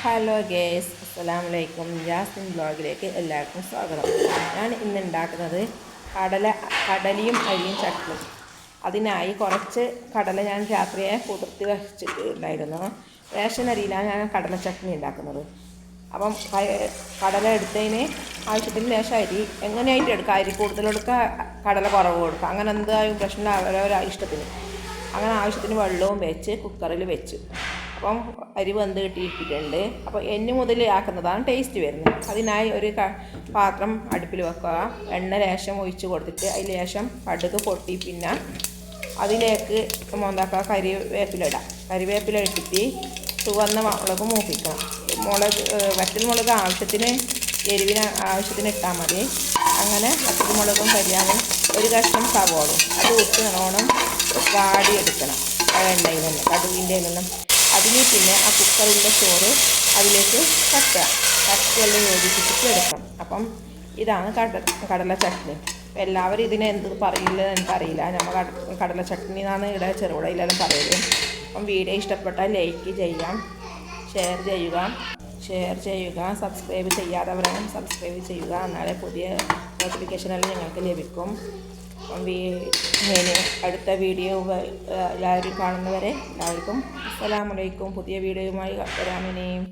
Hello guys അസ്സലാമലൈക്കും Jasmine ബ്ലോഗിലേക്ക് എല്ലാവർക്കും സ്വാഗതം. ഞാൻ ഇന്ന് ഉണ്ടാക്കുന്നത് കടല കടലയും അരിയും ചട്നി അതിനായി കുറച്ച് കടല ഞാൻ രാത്രിയെ കുതിർത്തി വെച്ചിട്ടുണ്ടായിരുന്നു. റേഷൻ അരിയിലാണ് ഞാൻ കടല ചട്നി ഉണ്ടാക്കുന്നത്. അപ്പം കടല എടുത്തതിന് ആവശ്യത്തിന് ശേഷം അരി. എങ്ങനെയായിട്ട് എടുക്കുക അരി കൂടുതൽ കൊടുക്കുക കടല കുറവ് കൊടുക്കുക. അങ്ങനെ എന്തായാലും പ്രശ്നം അവരവരെ ഇഷ്ടത്തിന്. അങ്ങനെ ആവശ്യത്തിന് വെള്ളവും വെച്ച് കുക്കറിൽ വെച്ചു. അപ്പം അരി വെന്ത് കിട്ടിയിട്ടുണ്ട്. അപ്പോൾ എണ്ണ മുതൽ ആക്കുന്നതാണ് ടേസ്റ്റ് വരുന്നത്. അതിനായി ഒരു പാത്രം അടുപ്പിൽ വെക്കുക. എണ്ണ ലേശം ഒഴിച്ച് കൊടുത്തിട്ട് അതിൽ ലേശം കടുക് പൊട്ടി പിന്നെ അതിലേക്ക് എന്താക്കുക? കരിവേപ്പിലിടാം കരിവേപ്പില ഇട്ടിട്ട് ചുവന്ന മുളക് മൂപ്പിക്കണം മുളക് വറ്റൽ മുളക് ആവശ്യത്തിന് എരിവിന് ആവശ്യത്തിന് ഇട്ടാൽ മതി. അങ്ങനെ വറ്റൽ മുളകും കരിയാനും ഒരു കഷ്ണം സവോളും. അത് ഉച്ച നല്ലോണം വാടിയെടുക്കണം എണ്ണയിൽ നിന്ന് കടുവിന്റെ നിന്നും. അതിൽ പിന്നെ ആ കുക്കറിന്റെ ചോറ് അതിലേക്ക് തട്ടുക തട്ടിയെല്ലാം യോജിപ്പിച്ചിട്ട് എടുക്കണം അപ്പം ഇതാണ് കട കടല ചട്നി. അപ്പം എല്ലാവരും ഇതിനെ എന്ത് പറയില്ല എനിക്കറിയില്ല നമ്മൾ കട കടല ചട്നി എന്നാണ് ഇവിടെ ചെറുപുഴയിലെല്ലാം പറയുന്നത്. അപ്പം വീഡിയോ ഇഷ്ടപ്പെട്ടാൽ ലൈക്ക് ചെയ്യാം ഷെയർ ചെയ്യുക ഷെയർ ചെയ്യുക സബ്സ്ക്രൈബ് ചെയ്യാത്തവരാണ് സബ്സ്ക്രൈബ് ചെയ്യുക. എന്നാലേ പുതിയ നോട്ടിഫിക്കേഷനെല്ലാം ഞങ്ങൾക്ക് ലഭിക്കും. അടുത്ത വീഡിയോ എല്ലാവരും കാണുന്നവരെ എല്ലാവർക്കും അസ്സലാമലൈക്കും പുതിയ വീഡിയോയുമായി വരാമിനിയും